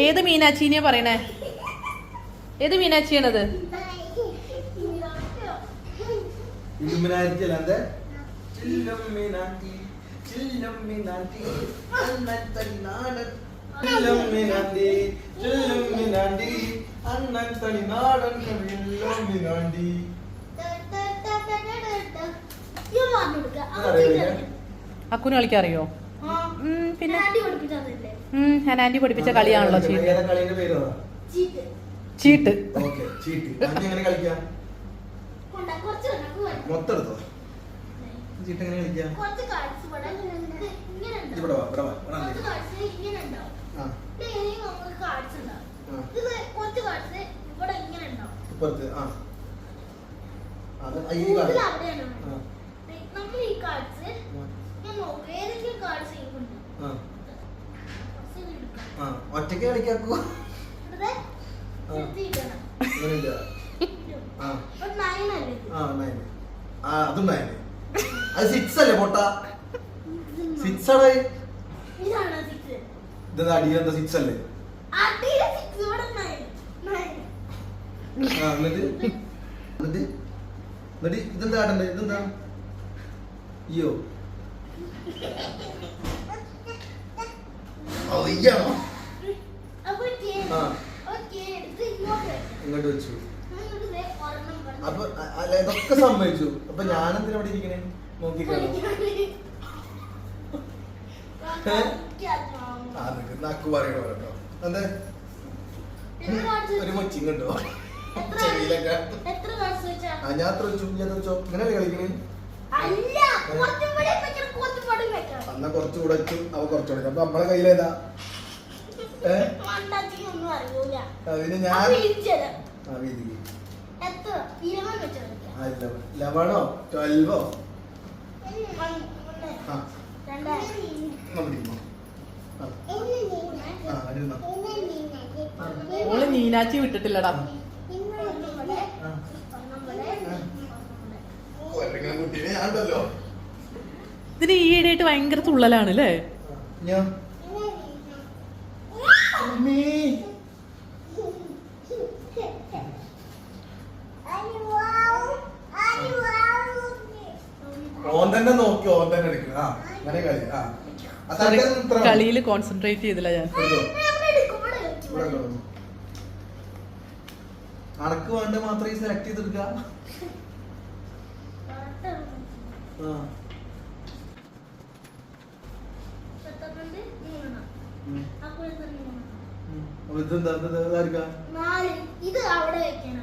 ഏത് മീനാച്ചീനെയാ പറയണേ? ഏത് മീനാച്ചിയാണത് അക്കുന് കളിക്കറിയോ ഉം, പിന്നെ? ഉം, ഹനാൻഡി പഠിപ്പിച്ച കളിയാണല്ലോ ചീട്ട്. ചീട്ട്. ആ. ആ. ആ. നമ്മൾ ഈ കാർഡ്സ് ഞാൻ നോക്കും ഏതെങ്കിലും കാർഡ്സ് ഉണ്ട് നയന് കളിക്കാക്കൂ അതും നയന് അത് സിക്സ് അല്ലേ പൊട്ട? സിക്സ് ആണ്. അടിയിലെന്താ അല്ലേ? എന്നിട്ട്? എന്നിട്ട്? എന്നിട്ട് ഇതെന്താ ഇതെന്താ? അയ്യോ. Cane ഇങ്ങോട്ട്. വെച്ചു. അപ്പൊ അല്ല ഇതൊക്കെ സംഭവിച്ചു അപ്പൊ ഞാൻ എന്തിനാ ഇവിടെ ഇരിക്കണേ? നോക്കിക്കാണോ കേട്ടോ? എന്താ ഒരു മൊച്ചിങ് ഉണ്ടോ ചെവിയിലൊക്കെ. ആ ഞാൻ അത്ര വെച്ചു ഞാൻ വെച്ചോ. ഇങ്ങനെയല്ലേ കളിക്കണേ? അപ്പൊ നമ്മളെ കയ്യിലേതാ അതിന് ഞാൻ ലെവണോ? ട്വൽവോ ഓൾ മീനാച്ചി വിട്ടിട്ടില്ലടാ ആ ഒരെണ്ണം കുട്ടീനെ ഞാൻ ഉണ്ടല്ലോ ഇതിന് ഈയിടെയായിട്ട് ഭയങ്കര തുള്ളലാണ് അല്ലേ കളിയിൽ അമ്മേ. ഓൻ തന്നെ നോക്കി ഓൻ തന്നെ എടുക്കണം. ആ അങ്ങനെ കളി. കളിയിൽ കോൺസെൻട്രേറ്റ് ചെയ്തില്ല ഞാൻ. ഉണ്ടോ? വേണ്ട മാത്രം സെലക്ട് ചെയ്തെടുക്ക ആ ഉം. ഉം. അപ്പൊ ഇതെന്താ ഇത് ഇതായിരിക്കാ? നാല് ഇത് അവിടെ വെക്കണം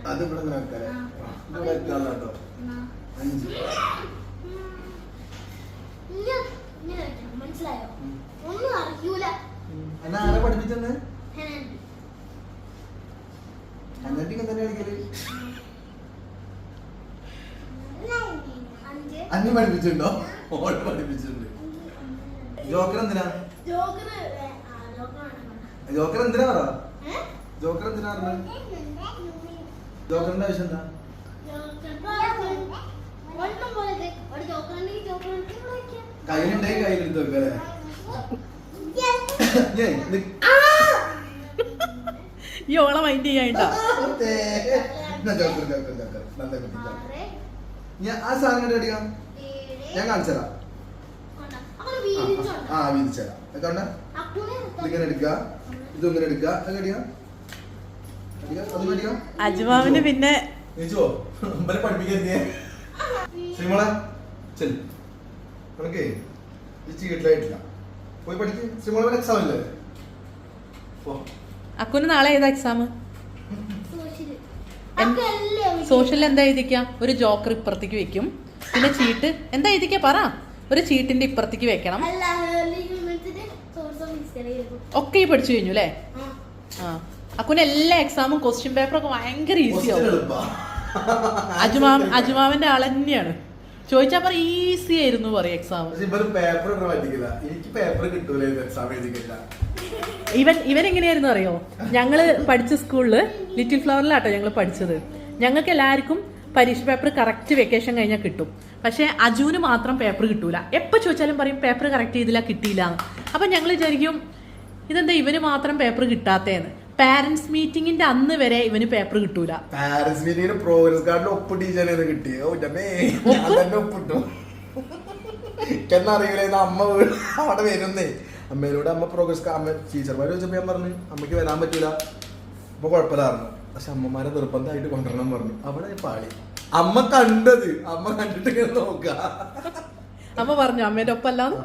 അത് ഇവിടെ ഇത് ഇവിടെ വെക്കാനുള്ള കേട്ടോ. അഞ്ച്. മനസ്സിലായോ. ഒന്നും അറിയൂല. എന്നെ ആരാ പഠിപ്പിച്ചെന്ന്? ഹെനൻഡി. തന്നെ കളിക്കൽ അഞ്ച് അന്നെ പഠിപ്പിച്ചിട്ടുണ്ടോ? ഓൾ പഠിപ്പിച്ചിട്ടുണ്ട്. ജോക്കർ എന്തിനാ? ജോക്കർ എന്തിനാ പറ? ജോക്കർ എന്തിനാ പറഞ്ഞു? ജോക്കറിന്റെ ആവശ്യം എന്താ. കയ്യിലുണ്ടെങ്കിൽ കയ്യിലെടുത്ത് വെക്കല്ലേ ഈ ഓളെ മൈൻഡ്. എന്നാ ജോക്കർ ജോക്കർ ജോക്കർ. നല്ല കുട്ടി ജോക്കർ. ഞാൻ ആ സാധനം കണ്ടു അടിക്കാം ഞാൻ കാണിച്ചു തരാം. കൊണ്ടാ. ആ, വീതിച്ചു തരാം അതുകൊണ്ട് അപ്പൂനെ എടുത്താ ഇതിങ്ങനെ എടുക്കുക. ഇങ്ങനെ എടുക്കുക. അടിക്കാം. അജുമാവിന് പിന്നെ ശ്രീമളെ ചീട്ടിലായിട്ടില്ല പോയി പഠിക്ക്. ശ്രീമളെ എക്സാം അക്കുന് നാളെ ഏതാ എക്സാം. സോഷ്യലിൽ എന്താ എഴുതിക്കാം? ഒരു ജോക്കർ ഇപ്പുറത്തേക്ക് വെക്കും. പിന്നെ ചീട്ട്. എന്താ എഴുതിക്ക? പറ. ഒരു ചീട്ടിന്റെ ഇപ്പുറത്തേക്ക് വെക്കണം. ഒക്കെ ഈ പഠിച്ചു കഴിഞ്ഞു അല്ലേ? ആ. അക്കുന് എല്ലാ എക്സാമും ക്വസ്റ്റ്യൻ പേപ്പറൊക്കെ ഭയങ്കര ഈസിയാവും. അജുമാവ് അജുമാവിന്റെ ആൾ തന്നെയാണ്. ചോദിച്ചാ പറ ഈസി ആയിരുന്നു പറയും എക്സാം പേപ്പർ എനിക്ക് പേപ്പർ കിട്ടൂല എക്സാം എഴുതിക്കില്ല. ഇവൻ ഇവൻ എങ്ങനെയായിരുന്നു അറിയോ? ഞങ്ങൾ പഠിച്ച സ്കൂളിൽ ലിറ്റിൽ ഫ്ലവറിലാട്ടോ ഞങ്ങൾ പഠിച്ചത്. ഞങ്ങൾക്ക് എല്ലാവർക്കും പരീക്ഷ പേപ്പർ കറക്റ്റ് വെക്കേഷൻ കഴിഞ്ഞാൽ കിട്ടും. പക്ഷെ അജുവിന് മാത്രം പേപ്പർ കിട്ടൂല. എപ്പോൾ ചോദിച്ചാലും പറയും പേപ്പർ കറക്റ്റ് ചെയ്തില്ല കിട്ടിയില്ല അപ്പം ഞങ്ങൾ വിചാരിക്കും ഇതെന്താ ഇവന് മാത്രം പേപ്പർ കിട്ടാത്തേന്ന്? പാരന്റ്സ് മീറ്റിംഗിന്റെ അന്ന് വരെ ഇവന് പേപ്പർ കിട്ടൂല. പാരന്റ്സ് മീറ്റിംഗിന് പ്രോഗ്രസ് കാർഡിൽ ഒപ്പ് ടീച്ചറിന് കിട്ടി ഒപ്പിട്ടു. എന്നറിയില്ല അമ്മ അവിടെ വരുന്നേ. അമ്മയിലൂടെ അമ്മ പ്രോഗ്രസ് ടീച്ചർമാര് അമ്മ ടീച്ചർമാർ ഞാൻ പറഞ്ഞു അമ്മയ്ക്ക് വരാൻ പറ്റൂല. അപ്പൊ കുഴപ്പമില്ലായിരുന്നു. പക്ഷെ അമ്മമാരെ നിർബന്ധമായിട്ട് കൊണ്ടുവരണം പറഞ്ഞു. അവിടെ പാളി. അമ്മ കണ്ടത്. അമ്മ കണ്ടിട്ട് നോക്ക അമ്മ പറഞ്ഞു അമ്മേന്റെ ഒപ്പം അല്ലാന്ന്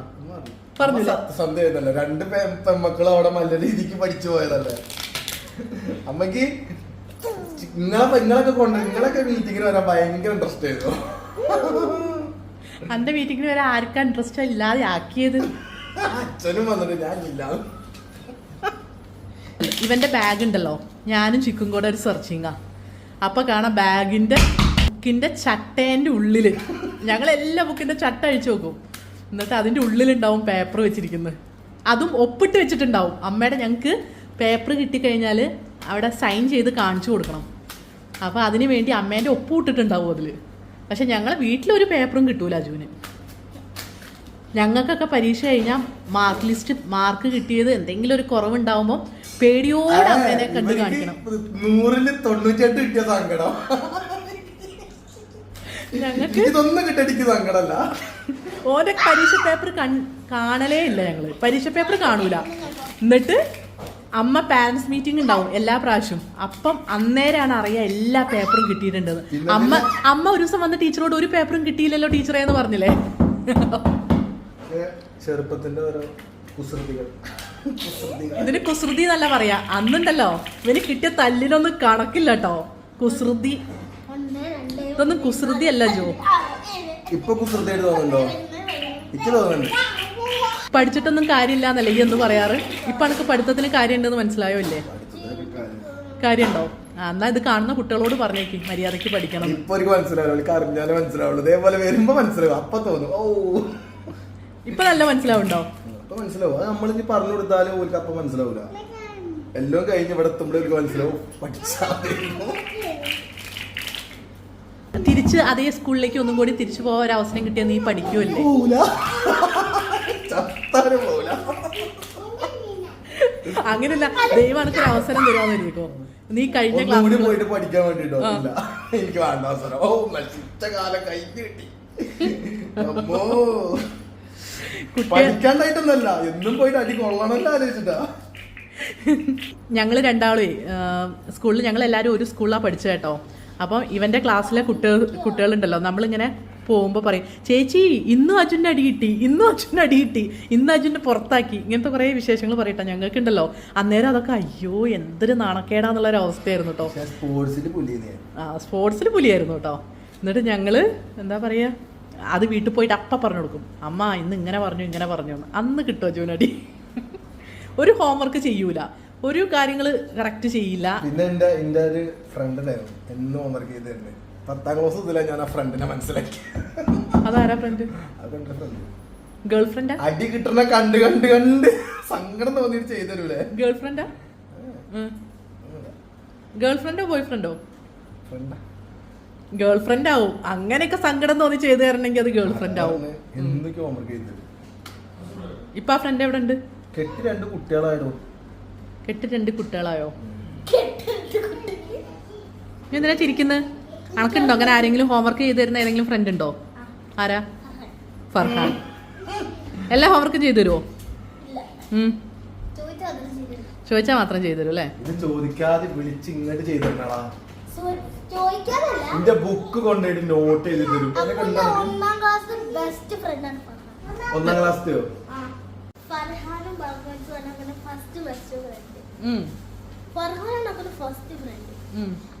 പറഞ്ഞില്ല. സന്ധ്യതല്ലേ രണ്ട് പെ- പെൺമക്കൾ അവിടെ നല്ല രീതിക്ക് പഠിച്ചു പോയതല്ലേ. അമ്മയ്ക്ക് ഇങ്ങനെ നിങ്ങളൊക്കെ കൊണ്ട് നിങ്ങളൊക്കെ മീറ്റിങ്ങിന് വരാൻ ഭയങ്കര ഇൻട്രസ്റ്റ് ആയിരുന്നു അന്റെ മീറ്റിംഗിന് വരെ ആർക്കാ ഇൻട്രസ്റ്റ് ഇല്ലാതെ ആക്കിയത്? അച്ഛനും വന്നിട്ട് ഞാൻ ഇല്ല ഇവന്റെ ബാഗ് ഉണ്ടല്ലോ. ഞാനും ചിക്കും കൂടെ ഒരു സെർച്ചിങ്ങാ അപ്പൊ കാണാം ബാഗിന്റെ ബുക്കിന്റെ ചട്ടേന്റെ ഉള്ളിൽ. ഞങ്ങൾ എല്ലാ ബുക്കിന്റെ ചട്ട അഴിച്ചു നോക്കും എന്നിട്ട് അതിന്റെ ഉള്ളിലുണ്ടാവും പേപ്പർ വെച്ചിരിക്കുന്നത്. അതും ഒപ്പിട്ട് വെച്ചിട്ടുണ്ടാവും. അമ്മയുടെ ഞങ്ങൾക്ക് പേപ്പർ കിട്ടിക്കഴിഞ്ഞാൽ അവിടെ സൈൻ ചെയ്ത് കാണിച്ചു കൊടുക്കണം. അപ്പോൾ അതിന് വേണ്ടി അമ്മേന്റെ ഒപ്പ് ഇട്ടിട്ടുണ്ടാവും അതിൽ പക്ഷെ ഞങ്ങളെ വീട്ടിലൊരു പേപ്പറും കിട്ടൂല അജുവിന്. ഞങ്ങൾക്കൊക്കെ പരീക്ഷ കഴിഞ്ഞാൽ മാർക്ക് ലിസ്റ്റ് മാർക്ക് കിട്ടിയത് എന്തെങ്കിലും ഒരു കുറവുണ്ടാവുമ്പോൾ പേടിയോടെ അമ്മേനെ കണ്ടു കാണിക്കണം. നൂറിൽ തൊണ്ണൂറ്റെട്ട് കിട്ടിയ സങ്കടം. ഞങ്ങൾക്ക് ഇതൊന്നും സങ്കടമല്ല ഓന്റെ പരീക്ഷ പേപ്പർ കാണലേ ഇല്ല ഞങ്ങൾ. പരീക്ഷ പേപ്പർ കാണൂല. എന്നിട്ട് അമ്മ പാരന്റ്സ് മീറ്റിംഗ് ഉണ്ടാവും എല്ലാ പ്രാവശ്യവും അപ്പം അന്നേരാണ് അറിയാം എല്ലാ പേപ്പറും കിട്ടിയിട്ടുണ്ടെന്ന് അമ്മ അമ്മ ഒരു ദിവസം വന്ന ടീച്ചറോട് ഒരു പേപ്പറും കിട്ടിയില്ലല്ലോ ടീച്ചറേ എന്ന് പറഞ്ഞില്ലേ? ചെറുപ്പത്തിന്റെ ഇതിന് കുസൃതി എന്നല്ല പറയാ. അന്നുണ്ടല്ലോ. ഇവന് കിട്ടിയ തല്ലിനൊന്നും കണക്കില്ല കേട്ടോ കുസൃതി. ഇതൊന്നും കുസൃതി അല്ല ജോ. ഇപ്പൊ കുസൃതി തോന്നുന്നുണ്ടോ? എനിക്ക് തോന്നുന്നുണ്ട്. പഠിച്ചിട്ടൊന്നും കാര്യമില്ല എന്നല്ലേ ഈ എന്ന് പറയാറ്? ഇപ്പൊ എനിക്ക് പഠിത്തത്തിന് കാര്യമുണ്ടെന്ന് മനസ്സിലായോ ഇല്ലേ? കാര്യമുണ്ടോ? ആ എന്നാ ഇത് കാണുന്ന കുട്ടികളോട് പറഞ്ഞേക്ക് മര്യാദയ്ക്ക് പഠിക്കണം. ഇപ്പൊ എനിക്ക് മനസ്സിലാവുള്ളൂ എനിക്ക് അറിഞ്ഞാലേ മനസ്സിലാവുള്ളൂ. ഇതേപോലെ വരുമ്പോ മനസ്സിലാവും. അപ്പൊ തോന്നും ഓ ഇപ്പൊ നല്ല മനസ്സിലാവുണ്ടോ? അപ്പൊ മനസ്സിലാവും. അത് നമ്മളിനി പറഞ്ഞു കൊടുത്താലും ഓർക്ക് അപ്പൊ മനസ്സിലാവൂല. എല്ലാം കഴിഞ്ഞ് ഇവിടെ എത്തുമ്പോഴേ ഓർക്ക് മനസ്സിലാവും. പഠിച്ചാ തിരിച്ച് അതേ സ്കൂളിലേക്ക് ഒന്നും കൂടി തിരിച്ചു പോവാൻ ഒരു അവസരം കിട്ടിയാൽ നീ പഠിക്കുമല്ലേ ചത്താലും പോവൂല അങ്ങനെയല്ല ദൈവം എനിക്കൊരു അവസരം തരാമെന്നിരിക്കോ നീ കഴിഞ്ഞ ക്ലാസ് പോയിട്ട് പഠിക്കാൻ വേണ്ടിട്ടോ? എനിക്ക് വേണ്ട അവസരം. ഓ നശിച്ച കാലം കഴിഞ്ഞ് കിട്ടി. അമ്മോ. പഠിക്കാണ്ടായിട്ടൊന്നല്ല എന്നും പോയിട്ട് അടി കൊള്ളണമല്ലോ ആലോചിച്ചിട്ടാ. ഞങ്ങൾ രണ്ടാളേ സ്കൂളിൽ ഞങ്ങൾ എല്ലാവരും ഒരു സ്കൂളിലാണ് പഠിച്ചു കേട്ടോ. അപ്പം ഇവന്റെ ക്ലാസ്സിലെ കുട്ടികൾ കുട്ടികളുണ്ടല്ലോ നമ്മളിങ്ങനെ പോകുമ്പോൾ പറയും ചേച്ചി ഇന്നും അജുന്റെ അടി കിട്ടി ഇന്നും അജുന്റെ അടി കിട്ടി ഇന്ന് അജുന്റെ പുറത്താക്കി. ഇങ്ങനത്തെ കുറേ വിശേഷങ്ങൾ പറയട്ടോ ഞങ്ങൾക്കുണ്ടല്ലോ. അന്നേരം അതൊക്കെ അയ്യോ എന്തൊരു നാണക്കേടാന്നുള്ളൊരു അവസ്ഥയായിരുന്നു കേട്ടോ സ്പോർട്സിൽ ആ സ്പോർട്സിൽ പുലിയായിരുന്നു കേട്ടോ എന്നിട്ട് ഞങ്ങൾ എന്താ പറയുക അത് വീട്ടിൽ പോയിട്ട് അപ്പം പറഞ്ഞു കൊടുക്കും അമ്മ ഇന്ന് ഇങ്ങനെ പറഞ്ഞു ഇങ്ങനെ പറഞ്ഞു അന്ന് കിട്ടുമോ ജൂനടി ഒരു ഹോംവർക്ക് ചെയ്യൂല. ഒരു കാര്യങ്ങൾ കറക്റ്റ് ചെയ്യില്ല. പിന്നെ എന്റെ എന്റെ ഒരു ഫ്രണ്ട് ഉണ്ടായിരുന്നു എന്നും ഹോംവർക്ക് ചെയ്തിട്ടുണ്ട് പത്താം ക്ലാസ് മുതലേ ഞാൻ ആ ഫ്രണ്ടിനെ മനസ്സിലാക്കി. അതാരാ ഫ്രണ്ട് അതെന്റെ ഫ്രണ്ട് ഗേൾ ഫ്രണ്ടാ അടി കിട്ടണ കണ്ട് കണ്ട് കണ്ട് സങ്കടം തോന്നിട്ട് ചെയ്തരൂലേ? ഗേൾ ഫ്രണ്ടാ ഗേൾ ഫ്രണ്ടോ ബോയ് ഫ്രണ്ടോ ഗേൾ ഫ്രണ്ട് ആവും. അങ്ങനെയൊക്കെ സങ്കടം തോന്നി ചെയ്തു തരണമെങ്കിൽ അത് ഗേൾ ഫ്രണ്ട് ആവും ഇപ്പൊ ആ ഫ്രണ്ട് എവിടെ ഉണ്ട് കെട്ടി രണ്ട് കുട്ടികളായോ? കെട്ടി രണ്ട് കുട്ടികളായോ എന്തിനാ ചിരിക്കുന്നത് അനക്കുണ്ടോ? അങ്ങനെ ആരെങ്കിലും ഹോംവർക്ക് ചെയ്തു തരുന്ന ഏതെങ്കിലും ഫ്രണ്ട് ഉണ്ടോ? ആരാ? ഫർഹാൻ. എല്ലാ ഹോംവർക്കും ചെയ്തു തരുമോ. ചോദിച്ചാൽ ചെയ്തിരുന്നു മാത്രം ചെയ്തു തരും അല്ലേ ചോദിക്കാതെ വിളിച്ച് ഇങ്ങോട്ട് എന്റെ ബുക്ക് കൊണ്ടുപോയിട്ട് നോട്ട് ചെയ്ത് തരും. ഒന്നാം ക്ലാസ് ബെസ്റ്റ് ഫ്രണ്ടാണ് ഫർഹാൻ. ഒന്നാം ക്ലാസ്സിലെയോ ആ. ഫർഹാനും ഫസ്റ്റ് ബെസ്റ്റ് ഫ്രണ്ട് ಫರ್ಹಾನ್ ಅಕಡೆ ಫಸ್ಟ್ ಫ್ರೆಂಡ್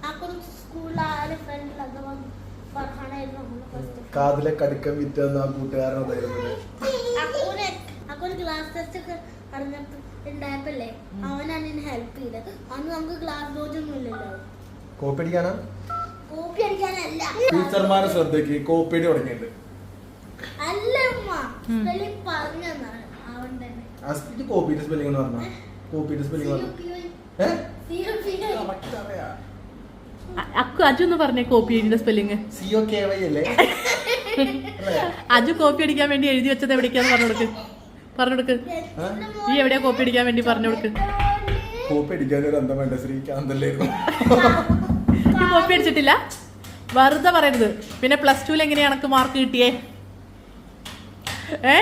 ಅಕಡೆ ಸ್ಕೂಲ್ ಆರೆ ಫ್ರೆಂಡ್ ಅದ ಒಂದು ಫರ್ಹಾನ ಇರೋದು ಫಸ್ಟ್ കാതിലെ ആ കൂട്ടുകാരൻ ഉണ്ടായിരുന്നത് അക്കോനെ അക്കോന് ക്ലാസ് ടെസ്റ്റ് ഒക്കെ അന്ന് നമുക്ക് ക്ലാസ് ബോധമൊന്നും ഇല്ലല്ലോ. കോപ്പി അടിക്കാനാ? കോപ്പി ടീച്ചർമാരെ ശ്രദ്ധയ്ക്ക് കോപ്പി അടി അല്ല ഉമ്മ സ്പെല്ലിംഗ് പറഞ്ഞു അവൻ തന്നെ. ആ സ്പീഡ് സ്പെല്ലിംഗ് എന്ന് പറഞ്ഞാൽ സ്പെല്ലിംഗ് അക്കു അജു ഒന്ന് പറഞ്ഞേ കോപ്പി എഴുതിന്റെ സ്പെല്ലിങ്? അജു കോപ്പി അടിക്കാൻ വേണ്ടി എഴുതി വെച്ചത് എവിടേക്കാന്ന് പറഞ്ഞു കൊടുക്ക്. പറഞ്ഞു കൊടുക്ക്. ഈ എവിടെയാ കോപ്പി അടിക്കാൻ വേണ്ടി പറഞ്ഞു കൊടുക്ക്. കോപ്പി അടിക്കാൻ ഒരു അന്തം വേണ്ട ശ്രീകാന്തല്ലായിരുന്നു. ഈ കോപ്പി അടിച്ചിട്ടില്ല? വെറുതെ പറയരുത്. പിന്നെ പ്ലസ് ടുവിൽ എങ്ങനെയാ എനക്ക് മാർക്ക് കിട്ടിയേ? ഏ?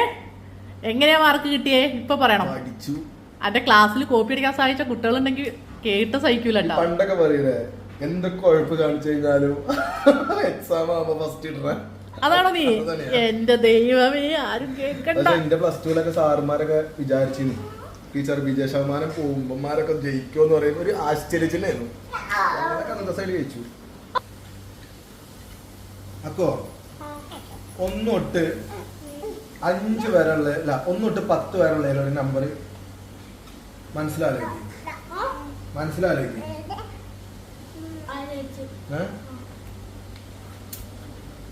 എങ്ങനെയാ മാർക്ക് കിട്ടിയേ? ഇപ്പൊ പറയണം. അന്റെ ക്ലാസ്സിൽ കോപ്പി അടിക്കാൻ സഹായിച്ച കുട്ടികളുണ്ടെങ്കിൽ കേട്ട് സഹിക്കൂലട്ടോ പണ്ടൊക്കെ പറയുന്നേ എന്തൊക്കെ ഉഴപ്പ് കാണിച്ചു കഴിഞ്ഞാലും എക്സാം ആവുമ്പോ ഫസ്റ്റ് ഇടണ. അതാണോ നീ? എന്റെ ദൈവമേ ആരും കേക്കണ്ട പക്ഷെ എന്റെ പ്ലസ് ടുവിലൊക്കെ സാറുമാരൊക്കെ വിചാരിച്ചിരുന്നു ടീച്ചർ വിജയ ശതമാനം പോകുമ്പന്മാരൊക്കെ ജയിക്കുമെന്ന് പറയുന്ന ഒരു ആശ്ചര്യച്ചില്ലായിരുന്നു അന്നത്തെ സൈഡ് ജയിച്ചു. അക്കോ ഒന്നൊട്ട് അഞ്ച് വരെയുള്ള അല്ല ഒന്നൊട്ട് പത്ത് വരെയുള്ള നമ്പർ മനസ്സിലാലേക്ക് മനസ്സിലായി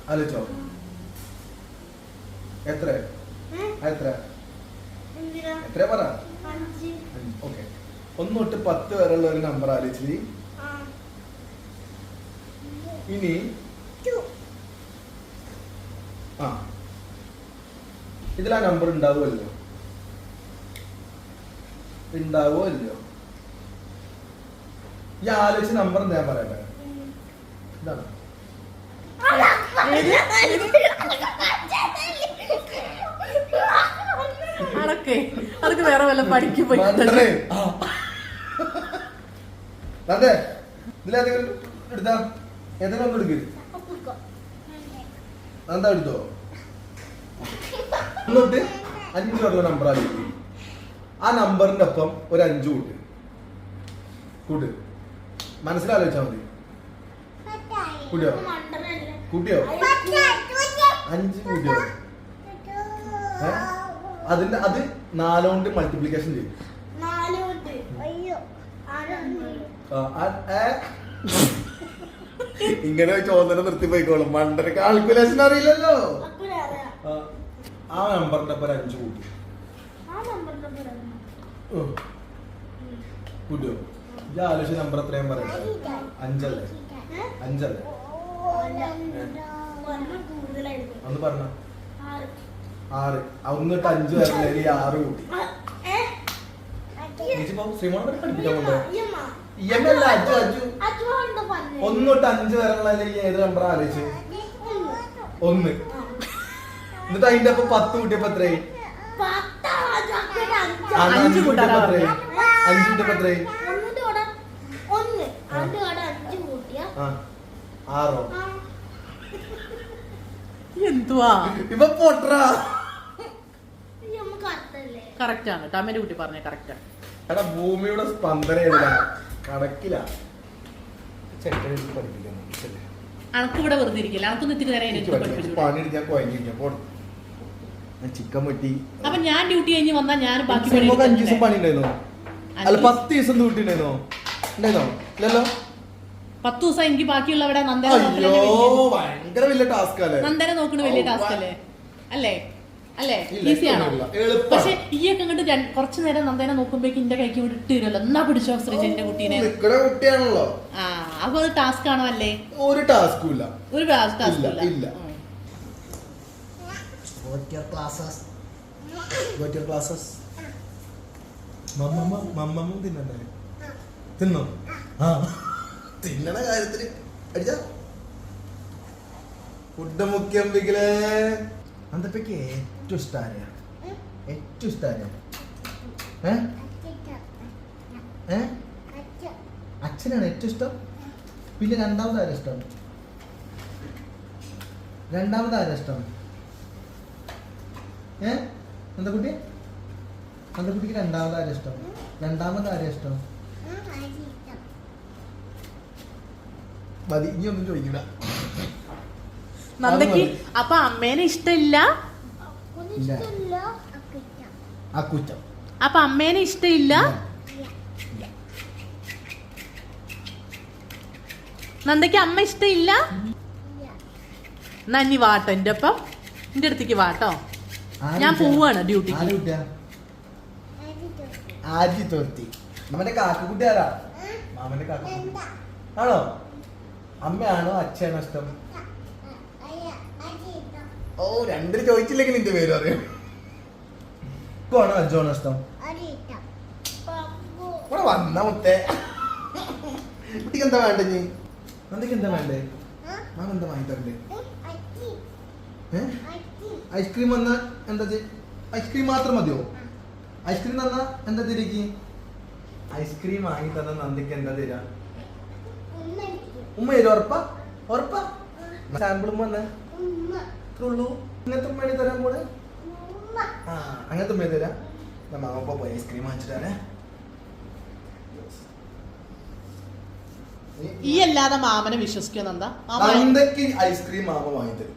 ആലോചിച്ചു. എത്ര? എത്ര? എത്ര പറ? ഓക്കെ. ഒന്ന് തൊട്ട് പത്ത് വരെയുള്ള ഒരു നമ്പർ ആലോചിച്ച് ആ. ഇനി ആ. ഇതിലാ നമ്പർ ഉണ്ടാവുമല്ലോ. ഉണ്ടാവുമല്ലോ ഈ ആലോചിച്ച നമ്പർ ഞാൻ പറയട്ടെ? ഇതാണ്. അതൊക്കെ വേറെ വല്ല പഠിക്കും പോയി. അതെ ഇതിലേതെങ്കിലും എടുത്താ? ഏതെങ്കിലും ഒന്നും എടുക്ക്. അപ്പുറക്കോ എന്താ എടുത്തോ? എന്നിട്ട് അഞ്ച് പറഞ്ഞ നമ്പർ ആലോചിക്കും ആ നമ്പറിന്റെ ഒപ്പം ഒരു അഞ്ചു കൂട്ട്. കൂട്ട്. മനസ്സിലാലോചിച്ചാ മതി. കൂട്ടിയോ? കൂട്ടിയോ? അഞ്ച് കൂട്ടിയോ? അതിന്റെ അത് നാലോണ്ട് മൾട്ടിപ്ലിക്കേഷൻ ചെയ്യും? ഇങ്ങനെ ചോദന നിർത്തി പോയിക്കോളും മണ്ടര കാൽക്കുലേഷൻ അറിയില്ലല്ലോ. ആ, നമ്പറിന്റെ ഒപ്പം അഞ്ച് കൂട്ടി. കൂട്ടിയോ ഇത് ആലോചിച്ച നമ്പർ എത്രയും പറയാം അഞ്ചല്ലേ? അഞ്ചല്ലേ? ഒന്ന് പറഞ്ഞ. ആറ്. ഒന്നിട്ട് അഞ്ച് വരല്ലേ ഈ ആറ് കൂട്ടി. ശ്രീമോളെ പഠിപ്പിക്കാൻ കൊണ്ടോ ഇയ്യമ്മ. ഇ എം അല്ല അജു അജു ഒന്നിട്ട് അഞ്ച് ഈ ഏത് നമ്പർ ആലോചിച്ച്? ഒന്ന്. എന്നിട്ട് അതിന്റെ അപ്പൊ പത്ത് കൂട്ടിയപ്പോ എത്രയായി? അഞ്ചാ. ആ, അഞ്ച് അഞ്ച് കൂട്ടാനാ കൂട്ടിയപ്പോ എത്രയായി അഞ്ച് കൂട്ടിയപ്പോ എത്രയായി ഒന്നിന്റെ കൂടെ ഒന്ന്. ആ. അതിന്റെ കൂടെ അഞ്ച് കൂട്ടിയ. ആ. ആറോ. എന്തുവാ? ഇവ പൊട്ടറാ? കറക്റ്റ് ആണ് ടമ്മന്റെ കുട്ടി പറഞ്ഞ കറക്റ്റ്. ആണ് എടാ ഭൂമിയുടെ സ്പന്ദന കണക്കില. അനക്ക് ഇവിടെ വെറുതെ ഇരിക്കില്ല? അനക്ക് ഇത്തിരി നേരം പണിയെടുക്കാൻ കുഴങ്ങിയിരിക്കാം പോ ഞാൻ ചിക്കൻ വെട്ടി. അപ്പൊ ഞാൻ ഡ്യൂട്ടി കഴിഞ്ഞ് വന്നാൽ ഞാൻ ബാക്കി പണി സിനിമക്ക് അഞ്ച് ദിവസം? പണി ഉണ്ടായിരുന്നോ അല്ല പത്ത് ദിവസം ഡ്യൂട്ടി ഉണ്ടായിരുന്നോ? ഉണ്ടായിരുന്നോ? ഇല്ലല്ലോ? പത്ത് ദിവസം എനിക്ക് ബാക്കിയുള്ളവിടെ നന്ദനെ അയ്യോ ഭയങ്കര വലിയ ടാസ്ക് അല്ലേ? നന്ദന നോക്കണ വലിയ ടാസ്ക് അല്ലേ? അല്ലേ? അല്ലേ? ഇല്ല, ഈസി ആണോ ഇല്ല, എളുപ്പാണ്. പക്ഷെ ഈയൊക്കെ അങ്ങോട്ട് കുറച്ചു നേരം നന്ദനെ നോക്കുമ്പോഴേക്കും എന്റെ കൈക്ക് വിട്ട് ഇട്ടുവരുമല്ലോ എന്നാ പിടിച്ചോ ശ്രീജ എന്റെ കുട്ടീനെ? കുട്ടിയാണല്ലോ. ആ അപ്പൊ അത് ടാസ്ക് ആണോ അല്ലേ? ഒരു ടാസ്കും ഇല്ല. ഒരു ടാസ്ക് ഇല്ല, ഉം. What your classes? got your classes? മമ്മമ്മ മമ്മമ്മ തിന്നണ്ടേ? തിന്നോ? ആ. തിന്നണ കാര്യത്തിൽ അടിച്ച. ഫുഡ് മുഖ്യം വികലേ. അന്തപ്പയ്ക്ക് ഏറ്റവും ഇഷ്ടം ആരെയാ ഏറ്റവും ഇഷ്ടം ആരെയാ ഏ? ഏ? അച്ഛനാണ് ഏറ്റവും ഇഷ്ടം? പിന്നെ രണ്ടാമത് ആരാ ഇഷ്ടം? രണ്ടാമത് ആരാ ഇഷ്ടം? ഏ? എന്താ കുട്ടി? എന്താ കുട്ടിക്ക് രണ്ടാമത് ആരാ ഇഷ്ടം? രണ്ടാമത് ആരാ ഇഷ്ടം? മതി ഇനി ഒന്നും ചോദിക്കൂല. നന്ദയ്ക്ക് മതി. അപ്പൊ അമ്മേനെ ഇഷ്ടമില്ല? അക്കുന് ഇഷ്ടമില്ല ആ കുറ്റം. അപ്പൊ അമ്മേനെ ഇഷ്ടമില്ല? ഇല്ല. നന്ദയ്ക്ക് അമ്മ ഇഷ്ടമില്ല? നന്നി വാട്ടോ എന്റെ ഒപ്പം. എന്റെ അടുത്തേക്ക് വാട്ടോ. ഞാൻ? പോവാണ് ഡ്യൂട്ടി? ആജി തോർത്തി മാമന്റെ കാക്കുകുട്ടി ആരാ മാമന്റെ കാക്കുകുട്ടി. ആണോ? അമ്മയാണോ അച്ഛയാണോ ഇഷ്ടം? ഓ രണ്ടിന് ചോദിച്ചില്ലെങ്കിൽ നിന്റെ പേര് അറിയാം. ഇക്കാണോ അജോണോ ഇഷ്ടം? ഇവിടെ വന്ന മുത്തേ. കുട്ടിക്ക് എന്താ വേണ്ടേ നീ എന്തൊക്കെ എന്താ വേണ്ടേ? മാമ എന്താ വാങ്ങി തരണ്ടേ അച്ഛി ഏ? അച്ഛി ഐസ്ക്രീം വന്ന എന്താ ഐസ്ക്രീം മാത്രം മതിയോ? ഐസ്ക്രീം തന്നാ എന്താ തിരിക്ക്? ഐസ്ക്രീം വാങ്ങി തന്ന നന്ദിക്ക് എന്താ തരാ? ഉമ്മ തരും ഉറപ്പാ? ഉറപ്പാ? സാമ്പിളും വന്ന് ഉള്ളൂ. അങ്ങനത്തെ ഉമ്മ തരാൻ പോലെ ആ അങ്ങനത്തെ ഉമ്മ തരാ. നമ്മ അപ്പ പോയി ഐസ്ക്രീം വാങ്ങിച്ചിട്ടാണേ. ഈ അല്ലാതെ മാമനെ വിശ്വസിക്കുന്ന എന്താ ഐസ്ക്രീം മാമ വാങ്ങി തരും.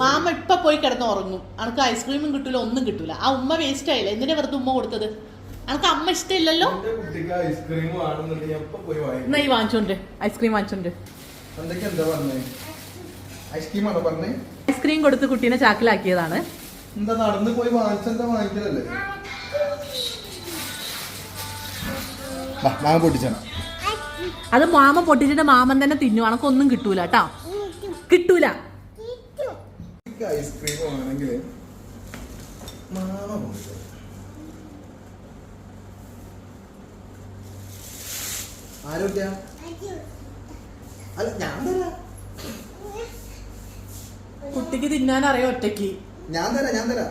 മാമ ഇപ്പൊ പോയി കിടന്ന് ഉറങ്ങും. അനക്ക് ഐസ്ക്രീമും കിട്ടൂല ഒന്നും കിട്ടൂല. ആ ഉമ്മ വേസ്റ്റ് ആയില്ല? എന്തിനാ വെറുതെ ഉമ്മ കൊടുത്തത്? അനക്ക് അമ്മ ഇഷ്ടമില്ലല്ലോ? എന്നാ ഈ വാങ്ങിച്ചോണ്ട് ഐസ്ക്രീം വാങ്ങിച്ചോണ്ട് ഐസ്ക്രീം കൊടുത്ത് കുട്ടീനെ ചാക്കിലാക്കിയതാണ്. എന്താ നടന്ന് പോയി വാങ്ങിച്ചെന്താ വാങ്ങിക്കലല്ലേ? മാമ പൊട്ടിച്ചാണ്. അത് മാമ പൊട്ടിച്ചിട്ട് മാമൻ തന്നെ തിന്നു. അനക്കൊന്നും കിട്ടൂല കേട്ടാ കിട്ടൂല. കിട്ടും ഐസ്ക്രീം ആണെങ്കിൽ മാമ ആരോഗ്യ അല്ല ഞാൻ തരാം. കുട്ടിക്ക് തിന്നാൻ അറിയാം ഒറ്റയ്ക്ക്? ഞാൻ തരാം ഞാൻ തരാം.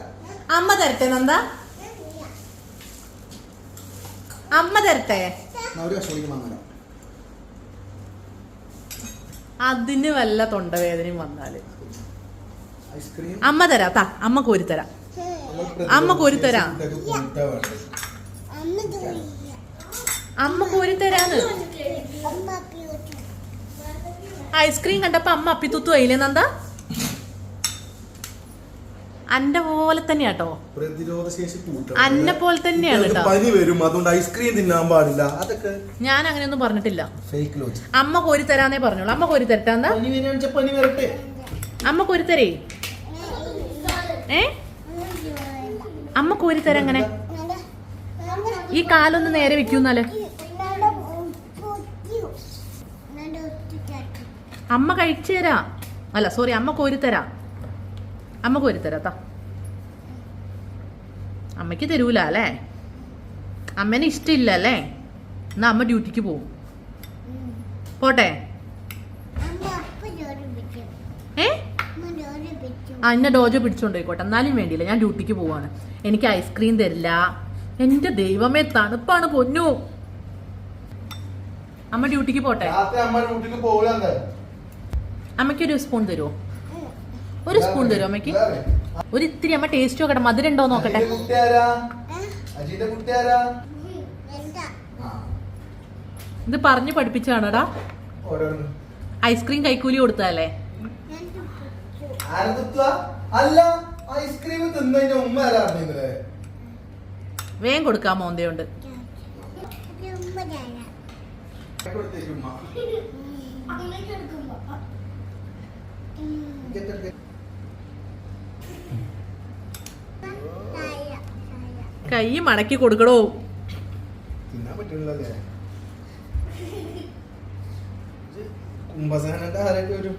അമ്മ തരട്ടെ നന്ദ. അമ്മ തരട്ടെ. ഒരു അതിന് വല്ല തൊണ്ടവേദനയും വന്നാൽ. അമ്മ തരാ. താ അമ്മ കോരി തരാം. അമ്മ കോരി തരാം. അമ്മ കോരി തരാന്ന്. ഐസ്ക്രീം കണ്ടപ്പോ അമ്മ അപ്പിത്തുത്തു ആയില്ലേ നന്ദ? അന്റെ പോലെ തന്നെയാട്ടോ പ്രതിരോധ ശേഷി അന്നെ പോലെ തന്നെയാണ് പനി വരും അതുകൊണ്ട് ഐസ്ക്രീം തിന്നാൻ പാടില്ല. അതൊക്കെ ഞാൻ അങ്ങനെയൊന്നും പറഞ്ഞിട്ടില്ല. അമ്മ കോരി തരാന്നേ പറഞ്ഞോളൂ. അമ്മ കോരി തരട്ടെ അമ്മ കോരി തരേ. ഏ? അമ്മ കോരി തരാ അങ്ങനെ. ഈ കാലൊന്ന് നേരെ വെക്കൂന്നാൽ അമ്മ കഴിച്ചു അല്ല സോറി അമ്മ കോരി തരാ. അമ്മ കോരി തരാ താ അമ്മയ്ക്ക് തരൂല അല്ലേ? അമ്മേനെ ഇഷ്ടമില്ല അല്ലേ? എന്നാ അമ്മ ഡ്യൂട്ടിക്ക് പോവും. പോട്ടെ ഏ ആ എന്നെ ഡോജോ പിടിച്ചുകൊണ്ടോയിക്കോട്ടെ എന്നാലും വേണ്ടിയില്ല. ഞാൻ ഡ്യൂട്ടിക്ക് പോവാണ്. എനിക്ക് ഐസ്ക്രീം തരില്ല. എന്റെ ദൈവമേ തണുപ്പാണ് പൊന്നു. അമ്മ ഡ്യൂട്ടിക്ക് പോട്ടെ? അമ്മയ്ക്ക് ഒരു സ്പൂൺ തരുമോ ഒരു സ്പൂൺ തരുമോ അമ്മയ്ക്ക്? ഒരു ഇത്തിരി അമ്മ ടേസ്റ്റ് നോക്കട്ടെ. മധുരം ഉണ്ടോ നോക്കട്ടെ. ഇത് പറഞ്ഞു പഠിപ്പിച്ചാണോടാ ഐസ്ക്രീം കൈക്കൂലി കൊടുത്തതല്ലേ? അല്ല ഐസ്ക്രീം തിന്നതിന്റെ ഉമ്മ ആരാ അറിഞ്ഞില്ലേ വേഗം കൊടുക്കാൻ മോന്തയുണ്ട്. കൈ മടക്കി കൊടുക്കണോ തിന്നാൻ പറ്റില്ലല്ലേ കുംഭസാനന്റെ ആരൊക്കെ വരും?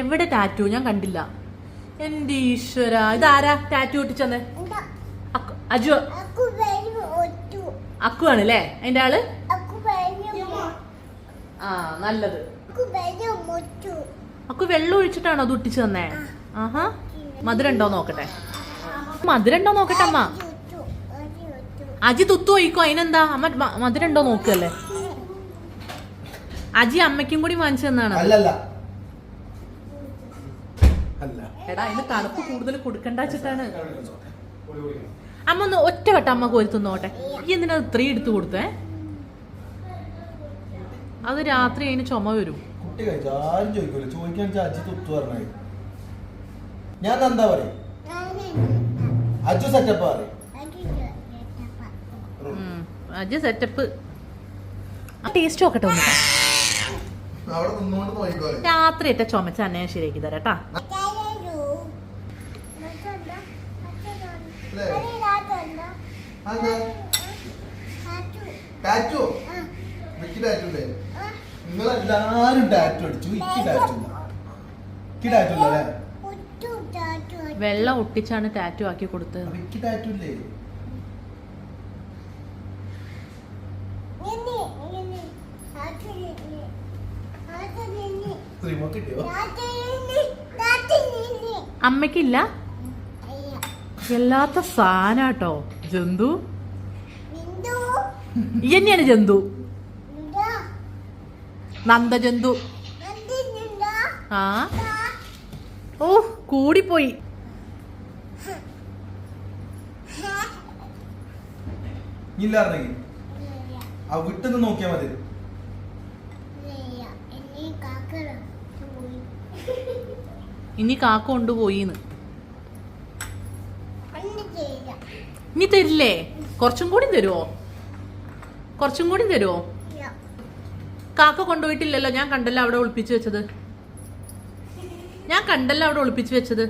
എവിടെ ടാറ്റു? ഞാൻ കണ്ടില്ല. എന്റെ ഈശ്വര? ഇതാരാ ടാറ്റു ഒട്ടിച്ചെന്ന്? അജു അക്കു ആണല്ലേ അതിന്റെ ആൾ? ആ നല്ലത്. അക്കു വെള്ളം ഒഴിച്ചിട്ടാണോ അത് ഒട്ടിച്ചു തന്നേ? ആഹാ. മധുരം ഉണ്ടോ നോക്കട്ടെ? മധുരം ഉണ്ടോ നോക്കട്ടെ അമ്മ? അജി തുത്തു ഒഴിക്കോ അതിനെന്താ? അമ്മ മധുരണ്ടോ നോക്കല്ലേ? അജി അമ്മയ്ക്കും കൂടി വാങ്ങിച്ചു തന്നാണ്? അല്ലല്ല. അല്ല. എടാ അതിന് തണുപ്പ് കൂടുതൽ കൊടുക്കണ്ട വെച്ചിട്ടാണ്. അമ്മ ഒന്ന് ഒറ്റ വട്ടം അമ്മ കോരി തിന്നോട്ടെ. ഈ എന്തിനാ ഇത്രയും എടുത്തു കൊടുത്തേ? അത് രാത്രി അതിന് ചുമ വരും. ഞാൻ എന്താ പറയും? അജു സെറ്റപ്പ് പറയും. അജി സെറ്റപ്പ് ടേസ്റ്റ് നോക്കട്ടെ ഒന്ന്. രാത്രി ഏറ്റ ചുമച്ച അന്നെ ശരിയാക്കി തരാം കേട്ടാ. നിങ്ങളെല്ലാരും ടാറ്റു അടിച്ചു. Tattoo tattoo. വെള്ളം ഒട്ടിച്ചാണ് ടാറ്റു ആക്കി കൊടുത്തത്. ടാറ്റു ഇല്ലേ ഇനി, ഇനി. ടാറ്റു ഇനി. ടാറ്റു ഇനി. റിമോട്ട് കിട്ടിയോ ടാറ്റു ഇനി. ടാറ്റു ഇനി. അമ്മയ്ക്കില്ല അയ്യ. എല്ലാത്ത സാനാട്ടോ ജന്തു ബിന്ദു, ജന്തു നന്ദ ജന്തു. നന്ദജന്തു? ആ. ഓ കൂടിപ്പോയി ഇല്ലായിരുന്നെങ്കിൽ ആ വിട്ടെന്ന് നോക്കിയാ മതി. ഇനി കാക്ക കൊണ്ടുപോയിന്ന്. ഇനി തരില്ലേ? കുറച്ചും കൂടി തരുവോ? കുറച്ചും കൂടി തരുവോ? കാക്ക കൊണ്ടുപോയിട്ടില്ലല്ലോ ഞാൻ കണ്ടല്ലോ അവിടെ ഒളിപ്പിച്ചു വെച്ചത്. ഞാൻ കണ്ടല്ലോ അവിടെ ഒളിപ്പിച്ചു വെച്ചത്.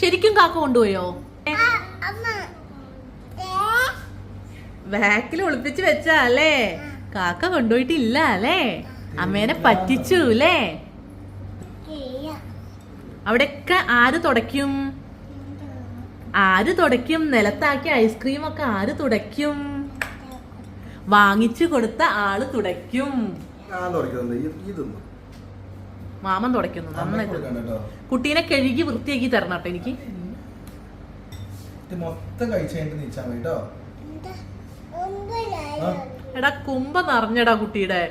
ശരിക്കും കാക്ക കൊണ്ടുപോയോ. ബാക്കിൽ ഒളിപ്പിച്ചു വെച്ചാ അല്ലേ കാക്ക കൊണ്ടുപോയിട്ടില്ല അല്ലേ? അമ്മേനെ പറ്റിച്ചു അല്ലേ. അവിടെയൊക്കെ ആര് തുടയ്ക്കും? ആര് തുടയ്ക്കും? നിലത്താക്കി ഐസ്ക്രീം ഒക്കെ ആര് തുടയ്ക്കും? വാങ്ങിച്ചു കൊടുത്ത ആൾ തുടയ്ക്കും. മാമൻ തുടയ്ക്കുന്നു. നന്നായിട്ട് കുട്ടീനെ കഴുകി വൃത്തിയാക്കി തരണം കേട്ടോ എനിക്ക്. ഇത് മൊത്തം കഴിച്ചു മതി കേട്ടോ. എടാ കുമ്പ നിറഞ്ഞടാ കുട്ടിയുടെ.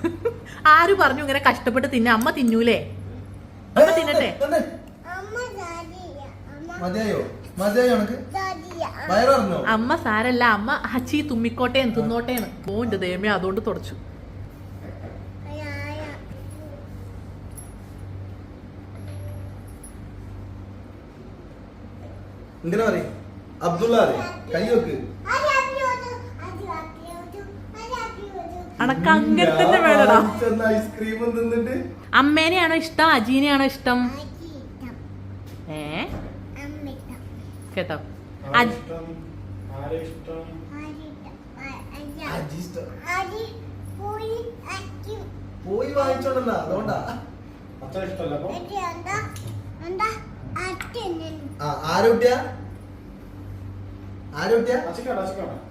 ആര് പറഞ്ഞു ഇങ്ങനെ കഷ്ടപ്പെട്ട് തിന്ന? അമ്മ തിന്നൂലേ? അമ്മ തിന്നട്ടെ? അമ്മ സാരല്ല അമ്മ ഹച്ചി തുമ്മിക്കോട്ടെ തിന്നോട്ടേന്ന്. പോണ്ട് ദേമേ അതുകൊണ്ട് തുടച്ചു. എന്തിനാ പറയും അബ്ദുള്ള അറിയാം? കൈ വെക്ക് അത് അപ്പിയോട്ടു. അത് അപ്പിയോട്ടു. അത് അപ്പിയോട്ടു. അണക്ക് വേണടാ. ഐസ്ക്രീം തിന്നിട്ട്. അമ്മേനെയാണോ ഇഷ്ടം? അജീനെയാണോ ഇഷ്ടം? ഏ. കേട്ടോ. പോയി അതുകൊണ്ടാ. ഇഷ്ടമല്ല അപ്പൊ? അച്ഛൻ